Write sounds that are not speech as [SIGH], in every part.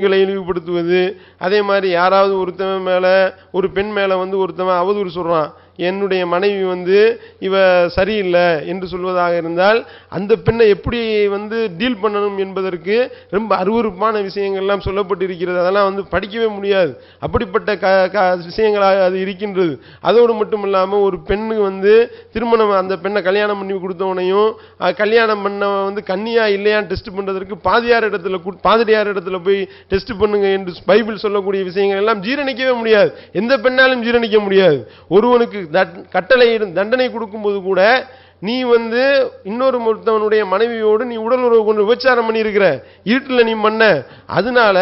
களை இழிவுபடுத்துவது. அதே மாதிரி யாராவது ஒருத்தவன் மேலே ஒரு பெண் மேலே வந்து ஒருத்தவன் அவதூறு சொல்கிறான் என்னுடைய மனைவி வந்து இவ சரியில்லை என்று சொல்வதாக இருந்தால் அந்த பெண்ணை எப்படி வந்து டீல் பண்ணணும் என்பதற்கு ரொம்ப அருவருப்பான விஷயங்கள்லாம் சொல்லப்பட்டிருக்கிறது. அதெல்லாம் வந்து படிக்கவே முடியாது. அப்படிப்பட்ட க க விஷயங்களாக அது இருக்கின்றது. அதோடு மட்டும் இல்லாமல் ஒரு பெண்ணு வந்து திருமணம் அந்த பெண்ணை கல்யாணம் பண்ணி கொடுத்தவனையும் கல்யாணம் பண்ணவன் வந்து கன்னியா இல்லையான்னு டெஸ்ட் பண்ணுறதற்கு பாதியார் இடத்துல பாதிரியார் இடத்துல போய் டெஸ்ட் பண்ணுங்க என்று பைபிள் சொல்லக்கூடிய விஷயங்கள் எல்லாம் ஜீரணிக்கவே முடியாது. எந்த பெண்ணாலும் ஜீரணிக்க முடியாது. ஒருவனுக்கு தட்- கட்டளை தண்டனை கொடுக்கும்போது கூட நீ வந்து இன்னொரு ஒருத்தவனுடைய மனைவியோடு நீ உடல் உறவு கொண்டு விபச்சாரம் பண்ணியிருக்கிற இருட்டில் நீ பண்ண அதனால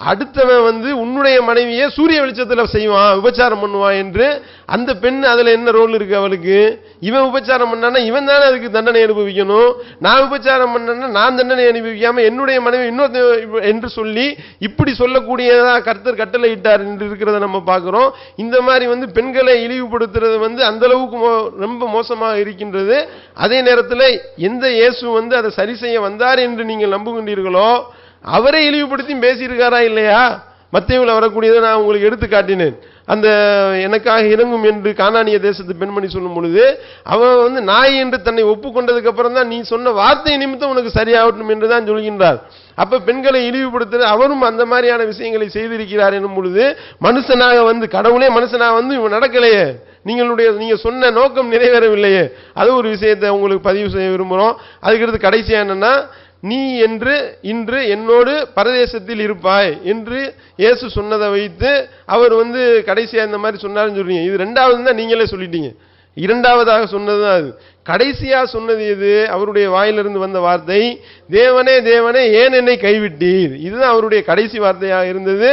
அடுத்தவன் வந்து உன்னுடைய மனைவியை சூரிய வெளிச்சத்தில் செய்வான் உபச்சாரம் பண்ணுவான் என்று அந்த பெண் அதில் என்ன ரோல் இருக்கு அவளுக்கு? இவன் உபச்சாரம் பண்ணானா இவன் தானே அதுக்கு தண்டனை அனுபவிக்கணும். நான் உபச்சாரம் பண்ணேன்னா நான் தண்டனை அனுபவிக்காம என்னுடைய மனைவி இன்னொரு என்று சொல்லி இப்படி சொல்லக்கூடியதா கர்த்தர் கட்டளை இட்டார் என்று இருக்கிறத நம்ம பார்க்குறோம். இந்த மாதிரி வந்து பெண்களை இழிவுபடுத்துறது வந்து அந்த அளவுக்கு மோ- ரொம்ப மோசமாக இருக்கின்றது. அதே நேரத்தில் எந்த இயேசு வந்து அதை சரி செய்ய வந்தார் என்று நீங்கள் நம்புகின்றீர்களோ அவரை இழிவுபடுத்தியும் பேசியிருக்காரா இல்லையா? மத்தியவில் வரக்கூடியதை நான் உங்களுக்கு எடுத்து காட்டினேன். அந்த எனக்காக இறங்கும் என்று காணானிய தேசத்து பெண்மணி சொல்லும் பொழுது அவன் வந்து நாய் என்று தன்னை ஒப்புக்கொண்டதுக்கு அப்புறம் தான் நீ சொன்ன வார்த்தை நிமித்தம் உனக்கு சரியாகட்டும் என்று தான் சொல்கின்றார். அப்ப பெண்களை இழிவுபடுத்துறது அவரும் அந்த மாதிரியான விஷயங்களை செய்திருக்கிறார் என்னும் பொழுது மனுஷனாக வந்து கடவுளே மனுஷனாக வந்து இவன் நடக்கலையே. நீங்களுடைய நீங்க சொன்ன நோக்கம் நிறைவேறவில்லையே. அது ஒரு விஷயத்தை உங்களுக்கு பதிவு செய்ய விரும்புகிறோம். அதுக்கடுத்து கடைசியா என்னன்னா நீ என்று இன்று என்னோடு பரதேசத்தில் இருப்பாய் என்று இயேசு சொன்னதை வைத்து அவர் வந்து கடைசியாக இந்த மாதிரி சொன்னார்னு சொல்றீங்க. இது ரெண்டாவது தான் நீங்களே சொல்லிட்டீங்க. இரண்டாவதாக சொன்னது தான் அது. கடைசியாக சொன்னது எது? அவருடைய வாயிலிருந்து வந்த வார்த்தை தேவனே தேவனே ஏன் என்னை கைவிட்டீர்? இதுதான் அவருடைய கடைசி வார்த்தையாக இருந்தது.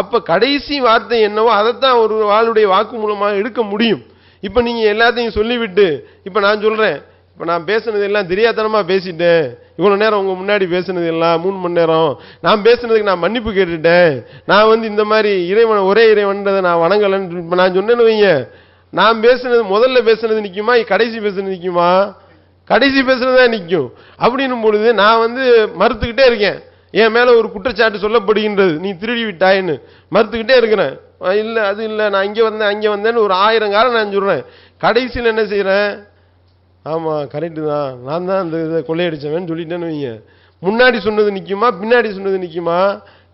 அப்போ கடைசி வார்த்தை என்னவோ அதைத்தான் ஒரு ஆளுடைய வாக்கு மூலமாக எடுக்க முடியும். இப்போ நீங்கள் எல்லாத்தையும் சொல்லிவிட்டு இப்போ நான் சொல்கிறேன் இப்போ நான் பேசுனது எல்லாம் தெரியாதனமா பேசிட்டேன். இவ்வளோ நேரம் உங்கள் முன்னாடி பேசுனது எல்லாம் மூணு மணி நேரம். நான் பேசுனதுக்கு நான் மன்னிப்பு கேட்டுட்டேன். நான் வந்து இந்த மாதிரி இறைவன் ஒரே இறைவன்றதை நான் வணங்கலைன்னு இப்போ நான் சொன்னேன்னு வைங்க. நான் பேசுனது முதல்ல பேசுனது நிற்குமா கடைசி பேசுனது நிற்குமா கடைசி பேசுனது தான் நிற்கும் அப்படின்னும் பொழுது நான் வந்து மறுத்துக்கிட்டே இருக்கேன். என் மேலே ஒரு குற்றச்சாட்டு சொல்லப்படுகின்றது. நீ திருடி விட்டாயின்னு. மறுத்துக்கிட்டே இருக்கிறேன். இல்லை அது இல்லை. நான் இங்கே வந்தேன் அங்கே வந்தேன்னு ஒரு ஆயிரம் காலம் நான் சொல்கிறேன் கடைசியில் என்ன செய்கிறேன் ஆமாம் கரெக்டு தான். நான் தான் அந்த இதை கொள்ளையடித்தவன் சொல்லிட்டேன்னு வைங்க. முன்னாடி சொன்னது நிற்குமா பின்னாடி சொன்னது நிற்குமா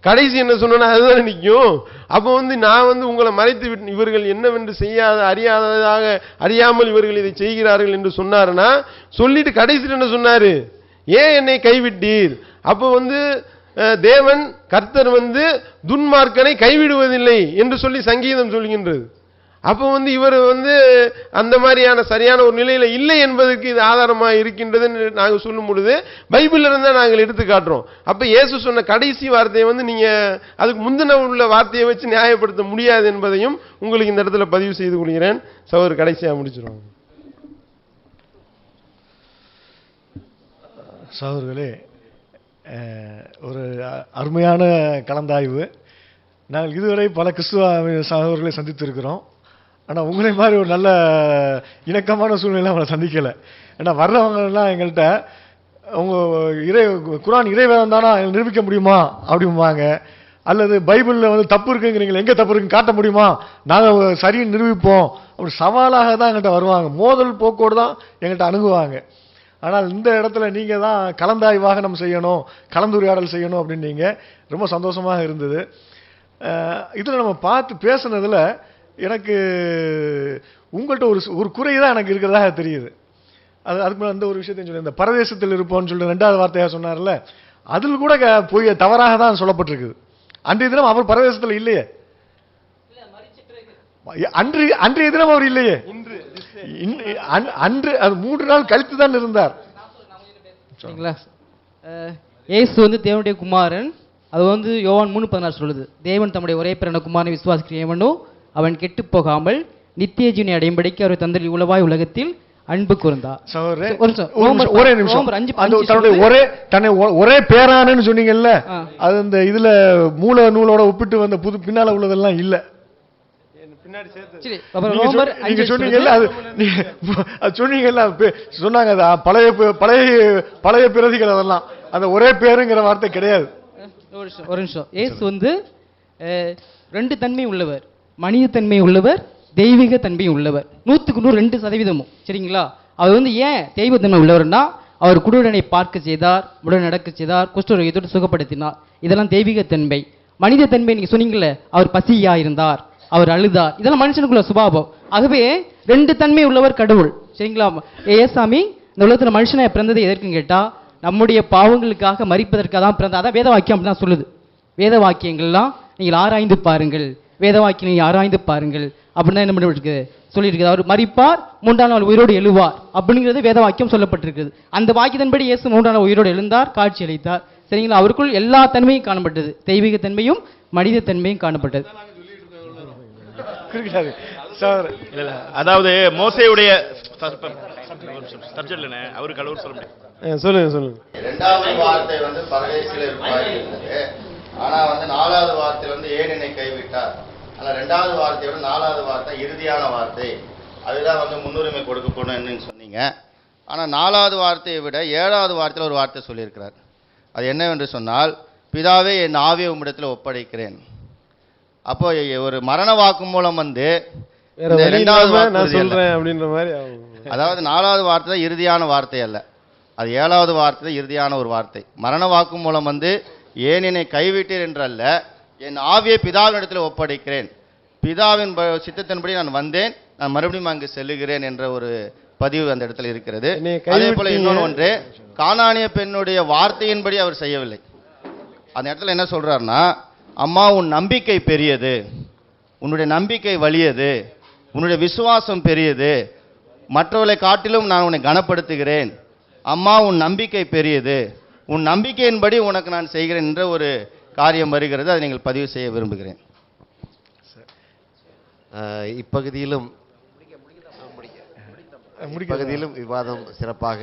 கடைசி என்ன சொன்னா அதுதானே நிற்கும் அப்போ வந்து நான் வந்து உங்களை மறைத்து விட்டு இவர்கள் என்னவென்று செய்யாத அறியாததாக அறியாமல் இவர்கள் இதை செய்கிறார்கள் என்று சொன்னாருன்னா சொல்லிட்டு கடைசியில் என்ன சொன்னார்? ஏன் என்னை கைவிட்டீர்? அப்போ வந்து தேவன் கர்த்தர் வந்து துன்மார்க்கனை கைவிடுவதில்லை என்று சொல்லி சங்கீதம் சொல்கின்றது அப்போ வந்து இவர் வந்து அந்த மாதிரியான சரியான ஒரு நிலையில் இல்லை என்பதற்கு இது ஆதாரமாக இருக்கின்றதுன்னு நாங்கள் சொல்லும் பொழுது பைபிள்ல நாங்கள் எடுத்து காட்டுறோம். அப்போ இயேசு சொன்ன கடைசி வார்த்தையை வந்து நீங்கள் அதுக்கு முந்தின உள்ள வார்த்தையை வச்சு நியாயப்படுத்த முடியாது என்பதையும் உங்களுக்கு இந்த இடத்துல பதிவு செய்து கொள்கிறேன். சவர் கடைசியாக முடிச்சிருவாங்க சகோதரர்களே ஒரு அருமையான கலந்தாய்வு. நாங்கள் இதுவரை பல கிறிஸ்துவ சகோதரர்களை சந்தித்திருக்கிறோம். ஆனால் உங்களை மாதிரி ஒரு நல்ல இணக்கமான சூழ்நிலை அவளை சந்திக்கலை. ஏன்னா வர்றவங்கெல்லாம் எங்கள்கிட்ட அவங்க இறை குரான் இறைவேதம் தானா? நிரூபிக்க முடியுமா? அப்படிம்பாங்க. அல்லது பைபிளில் வந்து தப்பு இருக்குங்கிறீங்களே எங்கே தப்பு இருக்குன்னு காட்ட முடியுமா? நாங்கள் சரின்னு நிரூபிப்போம். அப்படி சவாலாக தான் எங்கள்கிட்ட வருவாங்க. மோதல் போக்கோடு தான் எங்கள்கிட்ட அணுகுவாங்க. ஆனால் இந்த இடத்துல நீங்கள் தான் கலந்தாய்வாக நம்ம செய்யணும் கலந்துரையாடல் செய்யணும் அப்படின்னீங்க ரொம்ப சந்தோஷமாக இருந்தது. இதில் நம்ம பார்த்து பேசுனதில் எனக்கு உங்கள்கிட்ட ஒரு ஒரு குறை தான் எனக்கு இருக்கிறதாக தெரியுது. அது அதுக்கு அந்த ஒரு விஷயத்தையும் சொல்லி இந்த பரதேசத்தில் இருப்போம்னு சொல்லிட்டு ரெண்டாவது வார்த்தையாக சொன்னார்ல அதில் கூட க- பொய் தவறாக தான் சொல்லப்பட்டிருக்குது. அன்றைய தினம் அவர் பரதேசத்தில் இல்லையே. அன்று அன்றைய தினம் அவர் இல்லையே. அன்று அது மூன்று நாள் கழித்து தான் இருந்தார். இயேசு வந்து தேவனுடைய குமாரன். அது வந்து யோவான் மூணு பதினாறு சொல்லுது. தேவன் தம்முடைய ஒரே பிறந்த குமாரனை விசுவாசிக்கிற எவனோ அவன் கெட்டு போகாமல் நித்திய ஜீவனை அடையும்படிக்கு அவர் தந்தல் இவ்வளவாய் உலகத்தில் அன்பு சகோதரரே, ஒரு நிமிஷம். ஒரு தன்னுடைய தன்னை ஒரே பேரானன்னு சொன்னீங்கல்ல. அது அந்த இதுல மூல நூலோட ஒப்பிட்டு வந்த புது பின்னால உள்ளதெல்லாம் இல்ல. சொன்னாங்க பழைய பழைய பழைய பிரதிகள் அதெல்லாம். அந்த ஒரே பேருங்கிற வார்த்தை கிடையாது. ஒரு நிமிஷம் ஒரு நிமிஷம். இயேசு வந்து ரெண்டு தன்மை உள்ளவர். மனிதத்தன்மை உள்ளவர் தெய்வீக தன்மை உள்ளவர். நூற்றுக்கு நூறு ரெண்டு சதவீதமும். சரிங்களா? அவர் வந்து ஏன் தெய்வத்தன்மை உள்ளவர்னா அவர் குடுடனை பார்க்க செய்தார் உடன் நடக்க செய்தார் குஷ்டரோகியத்தோடு சுகப்படுத்தினார். இதெல்லாம் தெய்வீக தன்மை மனித தன்மை அவர் பசியா இருந்தார் அவர் அழுதார். இதெல்லாம் மனுஷனுக்குள்ள சுபாவம். ஆகவே ரெண்டு தன்மை உள்ளவர் கடவுள். சரிங்களா? ஏசாமி இந்த உலகத்தில் மனுஷனை பிறந்தது எதற்குன்னு கேட்டால் நம்முடைய பாவங்களுக்காக மறிப்பதற்காக தான் பிறந்த அதான் வேத வாக்கியம் அப்படி தான் சொல்லுது. வேத வாக்கியங்கள்லாம் நீங்கள் ஆராய்ந்து பாருங்கள். வேத வாக்கியம் நீங்கள் ஆராய்ந்து பாருங்கள் அப்படின்னு தான் என்ன பண்ணிருக்கு சொல்லியிருக்கு அவர் மறிப்பார் மூன்றாம் நாள் உயிரோடு எழுவார் அப்படிங்கிறது வேத வாக்கியம் சொல்லப்பட்டிருக்குது அந்த வாக்கியத்தின்படி இயேசு மூன்றாம் நாள் உயிரோடு எழுந்தார் காட்சி அளித்தார் சரிங்களா அவருக்குள் எல்லா தன்மையும் காணப்பட்டது தெய்வீக தன்மையும் மனித தன்மையும் காணப்பட்டது அதாவது மோசையுடைய அவரு கடவுள் சொல்ல முடியும் அஹ் சொல்லுங்க சொல்லுங்க இரண்டாவது வார்த்தை வந்து பரதேசில இருப்பார் இருந்தது ஆனா வந்து நாலாவது வார்த்தை வந்து ஏன் என்னை கைவிட்டார் ஆனா ரெண்டாவது வார்த்தையை விட நாலாவது வார்த்தை இறுதியான வார்த்தை. அதுதான் வந்து முன்னுரிமை கொடுக்கப்படணும்னு சொன்னீங்க. ஆனா நாலாவது வார்த்தையை விட ஏழாவது வார்த்தையில் ஒரு வார்த்தை சொல்லியிருக்கிறார். அது என்னவென்று சொன்னால் பிதாவே என் ஆவியை உம்மிடத்தில் ஒப்படைக்கிறேன். அப்போ ஒரு மரண வந்து அப்படின்ற மாதிரி ஆகும். அதாவது நாலாவது வார்த்தை தான் இறுதியான வார்த்தை அல்ல. அது ஏழாவது வார்த்தை தான் இறுதியான ஒரு வார்த்தை. மரண வாக்குமூலம் வந்து ஏன் என்னை கைவிட்டீர் என்றல்ல. என் ஆவியை பிதாவினிடத்தில் ஒப்படைக்கிறேன். பிதாவின் சித்தத்தின்படி நான் வந்தேன். நான் மறுபடியும் அங்கு செல்லுகிறேன் என்ற ஒரு பதிவு அந்த இடத்துல இருக்கிறது. அதே போல. இன்னொன்று ஒன்று கானானிய பெண்ணுடைய வார்த்தையின்படி அவர் செய்யவில்லை. அந்த இடத்துல என்ன சொல்றாருன்னா அம்மா உன் நம்பிக்கை பெரியது. உன்னுடைய நம்பிக்கை வலியது. உன்னுடைய விசுவாசம் பெரியது. மற்றவர்களை காட்டிலும் நான் உன்னை கனப்படுத்துகிறேன். அம்மா உன் நம்பிக்கை பெரியது. உன் நம்பிக்கையின்படி உனக்கு நான் செய்கிறேன் என்ற ஒரு காரியம் வருகிறது அதை நீங்கள் பதிவு செய்ய விரும்புகிறேன். இப்பகுதியிலும் இப்பகுதியிலும் விவாதம் சிறப்பாக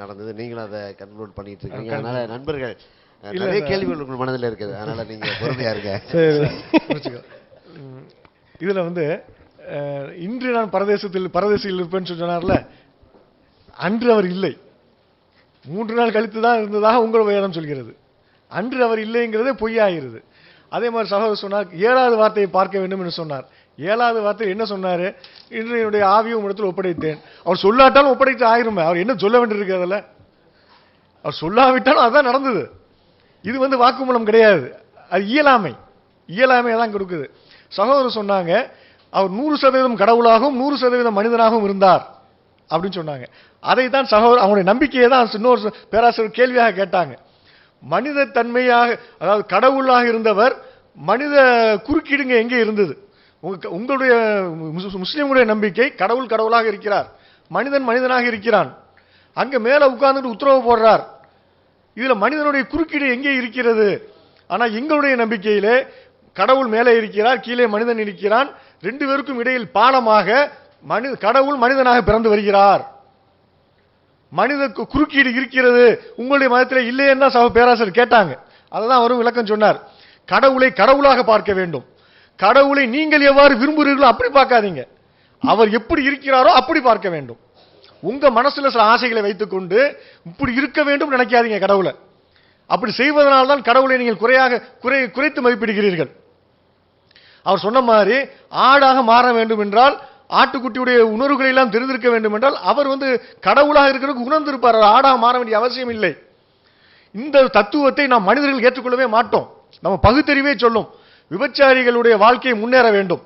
நடந்தது. நீங்களும் அதை கன்க்ளூட் பண்ணிட்டு இருக்கீங்க. அதனால நண்பர்கள் நிறைய. கேள்விகள் உங்கள் மனதில் இருக்குது. அதனால நீங்க [LAUGHS] பொறுமையா இருங்க. ம், இதுல வந்து இன்று நான் பரதேசத்தில் பரதேசியில் இருப்பேன்னு சொல்லி சொன்னார்ல அன்று அவர் இல்லை. மூன்று நாள் கழித்து தான் இருந்ததாக உங்கள் வேதம் சொல்கிறது. அன்று அவர் இல்லைங்கிறதே பொய்யாகிறது அதே மாதிரி சகோதரர் சொன்னார் ஏழாவது வார்த்தையை பார்க்க வேண்டும் என்று சொன்னார். ஏழாவது வார்த்தை என்ன சொன்னார்? இன்று என்னுடைய ஆவியும் இடத்தில் ஒப்படைத்தேன். அவர் சொல்லாட்டாலும் ஒப்படைத்து ஆயிருமே அவர் என்ன சொல்ல வேண்டியிருக்கு அதில் அவர் சொல்லாவிட்டாலும் அதுதான் நடந்தது. இது வந்து வாக்குமூலம் கிடையாது. அது இயலாமை. இயலாமையை தான் கொடுக்குது. சகோதரர் சொன்னாங்க அவர் நூறு சதவீதம் கடவுளாகவும் நூறு சதவீதம் மனிதனாகவும் இருந்தார் அப்படின்னு சொன்னாங்க. அதை தான் சகோதரர் அவங்களுடைய நம்பிக்கையை தான் இன்னொரு பேராசிரியர் கேள்வியாக கேட்டாங்க. மனித தன்மையாக அதாவது கடவுளாக இருந்தவர் மனித குறுக்கீடுங்க எங்கே இருந்தது? உங்களுடைய முஸ்- நம்பிக்கை கடவுள் கடவுளாக இருக்கிறார். மனிதன் மனிதனாக இருக்கிறான். அங்கே மேலே உட்கார்ந்துட்டு உத்தரவு போடுறார். இதில் மனிதனுடைய குறுக்கீடு எங்கே இருக்கிறது? ஆனால் எங்களுடைய நம்பிக்கையிலே கடவுள் மேலே இருக்கிறார் கீழே மனிதன் இருக்கிறான். ரெண்டு பேருக்கும் இடையில் பாலமாக மனித கடவுள் மனிதனாக பிறந்து வருகிறார். மனித குறுக்கீடு இருக்கிறது. உங்களுடைய மதத்தில் இல்லையேன்னு சக பேராசிரியர் கேட்டாங்க. அதை தான் அவரும் விளக்கம் சொன்னார். கடவுளை கடவுளாக பார்க்க வேண்டும். கடவுளை நீங்கள் எவ்வாறு விரும்புகிறீர்களோ அப்படி பார்க்காதீங்க. அவர் எப்படி இருக்கிறாரோ அப்படி பார்க்க வேண்டும். உங்க மனசுல சில ஆசைகளை வைத்துக்கொண்டு இப்படி இருக்க வேண்டும் நினைக்காதீங்க கடவுளை. அப்படி செய்வதனால் தான் கடவுளை நீங்கள் குறையாக குறை குறைத்து மதிப்பிடுகிறீர்கள். அவர் சொன்ன மாதிரி ஆடாக மாற வேண்டும் என்றால் ஆட்டுக்குட்டியுடைய உணர்வுகளை எல்லாம் தெரிந்திருக்க வேண்டும் என்றால் அவர் வந்து கடவுளாக இருக்கிறதுக்கு உணர்ந்திருப்பார். ஆடா ஆடாக மாற வேண்டிய அவசியம் இல்லை. இந்த தத்துவத்தை நாம் மனிதர்கள் ஏற்றுக்கொள்ளவே மாட்டோம். நம்ம பகுத்தறிவே சொல்லும். விபச்சாரிகளுடைய வாழ்க்கையை முன்னேற வேண்டும்.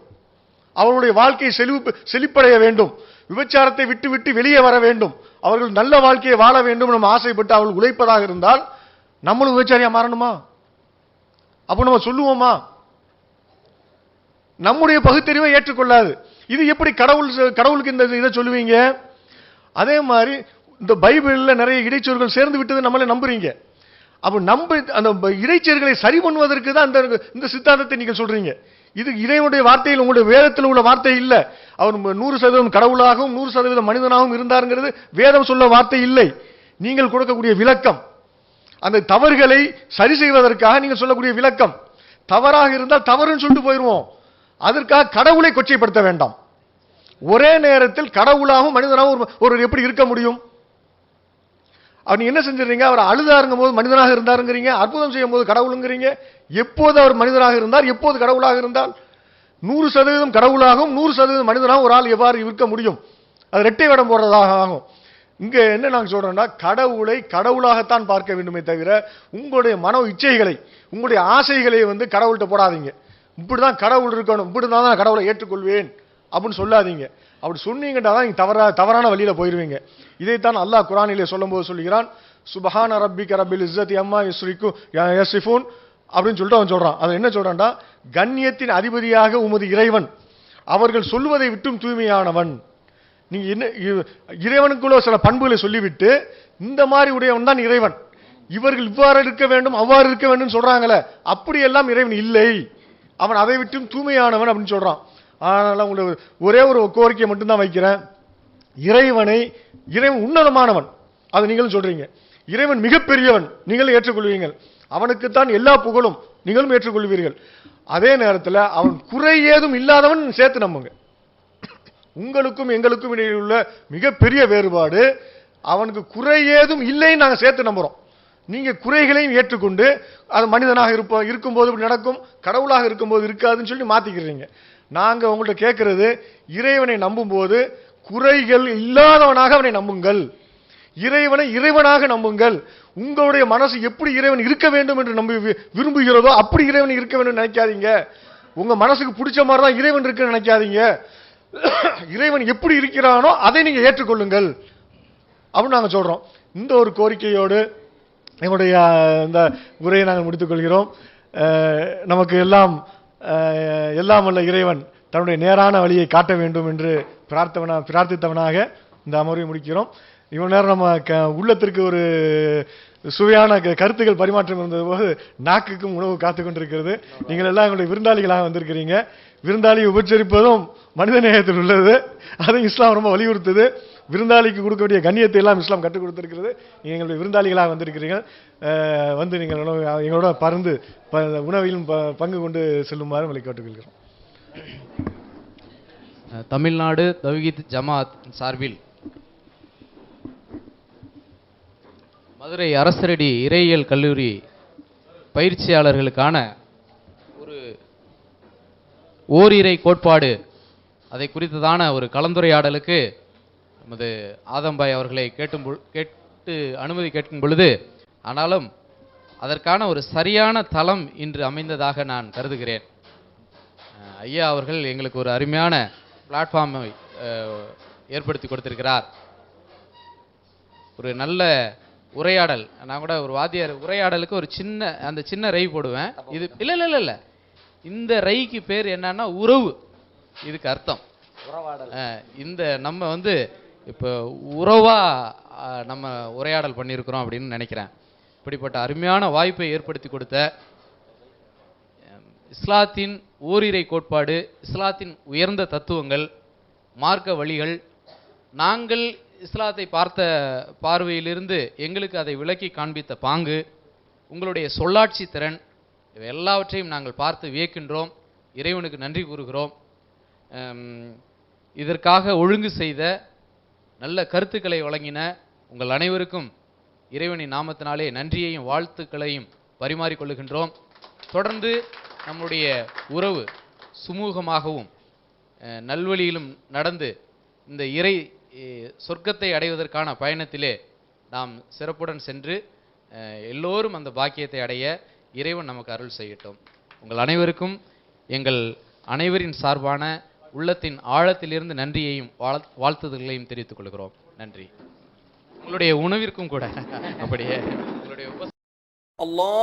அவர்களுடைய வாழ்க்கை செழிப்பு செழிப்படைய வேண்டும். விபச்சாரத்தை விட்டு விட்டு வெளியே வர வேண்டும். அவர்கள் நல்ல வாழ்க்கையை வாழ வேண்டும் நம்ம ஆசைப்பட்டு அவர்கள் உழைப்பதாக இருந்தால் நம்மளும் விபச்சாரியா மாறணுமா? அப்போ நம்ம சொல்லுவோமா? நம்முடைய பகுத்தறிவை ஏற்றுக்கொள்ளாது. இது எப்படி கடவுள் கடவுளுக்கு இந்த இதை சொல்லுவீங்க? அதே மாதிரி இந்த பைபிளில் நிறைய இடைச்சொற்கள் சேர்ந்து விட்டது நம்மளே நம்புறீங்க. அப்போ நம்ப அந்த ப- சரி பண்ணுவதற்கு தான் அந்த இந்த சித்தாந்தத்தை நீங்கள் சொல்றீங்க. இது இறைவனுடைய வார்த்தையில் உங்களுடைய வேதத்தில் உள்ள வார்த்தை இல்லை. அவர் நூறு சதவீதம் கடவுளாகவும் நூறு சதவீதம் மனிதனாகவும் இருந்தாருங்கிறது வேதம் சொல்ல வார்த்தை இல்லை. நீங்கள் கொடுக்கக்கூடிய விளக்கம். அந்த தவறுகளை சரி செய்வதற்காக நீங்கள் சொல்லக்கூடிய விளக்கம். தவறாக இருந்தால் தவறுன்னு சொல்லிட்டு போயிடுவோம் அதற்காக கடவுளை கொச்சைப்படுத்த வேண்டாம். ஒரே நேரத்தில் கடவுளாகவும் மனிதனாகவும் ஒரு- ஒருவர் எப்படி இருக்க முடியும்? அவர் என்ன செஞ்சிருந்தீங்க அவர் அழுதாருங்கும் போது மனிதனாக இருந்தாருங்கிறீங்க அற்புதம் செய்யும் போது கடவுளுங்கிறீங்க. எப்போது அவர் மனிதனாக இருந்தார்? எப்போது கடவுளாக இருந்தால்? நூறு சதவீதம் கடவுளாகவும் நூறு சதவீதம் மனிதனாகவும் ஒரு ஆள் எவ்வாறு இருக்க முடியும்? அது ரெட்டை வடம் போடுறதாக ஆகும் இங்கே என்ன நாங்கள் சொல்கிறோன்னா கடவுளை கடவுளாகத்தான் பார்க்க வேண்டுமே தவிர உங்களுடைய மனோ இச்சைகளை உங்களுடைய ஆசைகளை வந்து கடவுள்கிட்ட போடாதீங்க. இப்படிதான் கடவுள் இருக்கணும் இப்படிதான் நான் கடவுளை ஏற்றுக்கொள்வேன் அப்படின்னு சொல்லாதீங்க. அப்படி சொன்னீங்கன்னா தான் நீங்கள் தவறா தவறான வழியில் போயிடுவீங்க இதைத்தான் அல்லாஹ் குரானிலே சொல்லும்போது சொல்லுகிறான் சுபஹான ரப்பிக ரப்பில் இஸ்ஸத் அம்மா யஸ்ரிக்கு யஸ்ரிஃபூன் அப்படின்னு சொல்லிட்டு அவன் சொல்கிறான் அதை என்ன சொல்கிறான்டா கண்ணியத்தின் அதிபதியாக உமது இறைவன் அவர்கள் சொல்வதை விட்டும் தூய்மையானவன். நீங்கள் என்ன இ- இறைவனுக்குள்ள சில பண்புகளை சொல்லிவிட்டு இந்த மாதிரி உடையவன் தான் இறைவன். இவர்கள் இவ்வாறு இருக்க வேண்டும் அவ்வாறு இருக்க வேண்டும் சொல்கிறாங்களே அப்படியெல்லாம் இறைவன் இல்லை. அவன் அதை விட்டும் தூய்மையானவன் அப்படின்னு சொல்கிறான் அதனால் உங்களுக்கு ஒரே ஒரு கோரிக்கையை மட்டும்தான் வைக்கிறேன். இறைவனை இறைவன் உன்னதமானவன். அதை நீங்களும் சொல்கிறீங்க இறைவன் மிகப்பெரியவன். நீங்களும் ஏற்றுக்கொள்வீர்கள். அவனுக்குத்தான் எல்லா புகழும் நீங்களும் ஏற்றுக்கொள்வீர்கள். அதே நேரத்தில் அவன் குறை ஏதும் இல்லாதவன் சேர்த்து நம்புங்க. உங்களுக்கும் எங்களுக்கும் இடையில் உள்ள மிகப்பெரிய வேறுபாடு அவனுக்கு குறை ஏதும் இல்லைன்னு நாங்கள் சேர்த்து நம்புறோம். நீங்க குறைகளையும் ஏற்றுக்கொண்டு அது மனிதனாக இருப்ப இருக்கும்போது இப்படி நடக்கும் கடவுளாக இருக்கும்போது இருக்காதுன்னு சொல்லி மாத்திக்கிறீங்க. நாங்க உங்கள்கிட்ட கேட்கறது இறைவனை நம்பும்போது குறைகள் இல்லாதவனாக அவனை நம்புங்கள். இறைவனை இறைவனாக நம்புங்கள். உங்களுடைய மனசு எப்படி இறைவன் இருக்க வேண்டும் என்று நம்பி வி- விரும்புகிறதோ அப்படி இறைவன் இருக்க வேண்டும் நினைக்காதீங்க. உங்க மனசுக்கு பிடிச்ச மாதிரி தான் இறைவன் இருக்குன்னு நினைக்காதீங்க. [COUGHS] இறைவன் எப்படி இருக்கிறானோ அதை நீங்க ஏற்றுக்கொள்ளுங்கள். அப்படின்னு நாங்கள் சொல்றோம். இந்த ஒரு கோரிக்கையோடு எங்களுடைய இந்த உரையை நாங்கள் முடித்துக்கொள்கிறோம் நமக்கு எல்லாம் எல்லாம் உள்ள இறைவன் தன்னுடைய நேரான வழியை காட்ட வேண்டும் என்று பிரார்த்தவனா பிரார்த்தித்தவனாக இந்த அமர்வை முடிக்கிறோம். இவ்வளோ நேரம் நம்ம க உள்ளத்திற்கு ஒரு சுவையான க- கருத்துக்கள் பரிமாற்றம் இருந்தது போது நாக்குக்கும் உணவு காத்து கொண்டிருக்கிறது. நீங்கள் எல்லாம் எங்களுடைய விருந்தாளிகளாக வந்திருக்கிறீங்க. விருந்தாளி உபச்சரிப்பதும் மனித நேயத்தில் உள்ளது. அதை இஸ்லாம் ரொம்ப வலியுறுத்துது. விருந்தாளிக்கு கொடுக்க வேண்டிய கண்ணியத்தை எல்லாம் இஸ்லாம் கற்றுக் கொடுத்துருக்கிறது. நீங்கள் எங்களுடைய விருந்தாளிகளாக வந்திருக்கிறீங்க வந்து நீங்கள் உணவு எங்களோட பறந்து ப உணவிலும் ப- பங்கு கொண்டு செல்லுமாறு உங்களை கேட்டுக்கொள்கிறோம். தமிழ்நாடு தவ்ஹீத் ஜமாத் சார்பில் மதுரை அரசரடி இறையியல் கல்லூரி பயிற்சியாளர்களுக்கான ஒரு ஓரிரை கோட்பாடு அதை குறித்ததான ஒரு கலந்துரையாடலுக்கு நமது ஆதம்பாய் அவர்களை கேட்டும் கேட்டு அனுமதி கேட்கும் பொழுது ஆனாலும் அதற்கான ஒரு சரியான தளம் இன்று அமைந்ததாக நான் கருதுகிறேன். ஐயா அவர்கள் எங்களுக்கு ஒரு அருமையான பிளாட்ஃபார்மை ஏற்படுத்தி கொடுத்திருக்கிறார். ஒரு நல்ல உரையாடல். நான் கூட ஒரு வாத்தியார் உரையாடலுக்கு ஒரு சின்ன அந்த சின்ன ரை போடுவேன். இது இல்ல இல்ல இல்ல இல்ல. இந்த ரைக்கு பேர் என்னன்னா உறவு. இதுக்கு அர்த்தம். இந்த நம்ம வந்து இப்போ உறவாக நம்ம உரையாடல் பண்ணியிருக்கிறோம் அப்படின்னு நினைக்கிறேன். இப்படிப்பட்ட அருமையான வாய்ப்பை ஏற்படுத்தி கொடுத்த இஸ்லாத்தின் ஓரிரை கோட்பாடு இஸ்லாத்தின் உயர்ந்த தத்துவங்கள் மார்க்க வழிகள் நாங்கள் இஸ்லாத்தை பார்த்த பார்வையிலிருந்து எங்களுக்கு அதை விளக்கி காண்பித்த பாங்கு உங்களுடைய சொல்லாட்சி திறன் இவை எல்லாவற்றையும் நாங்கள் பார்த்து வியக்கின்றோம். இறைவனுக்கு நன்றி கூறுகிறோம். இதற்காக ஒழுங்கு செய்த நல்ல கருத்துக்களை வழங்கின உங்கள் அனைவருக்கும் இறைவனின் நாமத்தினாலே நன்றியையும் வாழ்த்துக்களையும் பரிமாறிக்கொள்ளுகின்றோம். தொடர்ந்து நம்முடைய உறவு சுமூகமாகவும் நல்வழியிலும் நடந்து இந்த இறை சொர்க்கத்தை அடைவதற்கான பயணத்திலே நாம் சிறப்புடன் சென்று எல்லோரும் அந்த பாக்கியத்தை அடைய இறைவன் நமக்கு அருள் செய்யட்டும். உங்கள் அனைவருக்கும் எங்கள் அனைவரின் சார்பான உள்ளத்தின் ஆழத்திலிருந்து நன்றியையும் வாழ்த்துதல்களையும் தெரிவித்துக் கொள்கிறோம். நன்றி. உங்களுடைய உணவிற்கும் கூட. அப்படியே. உங்களுடைய அல்லா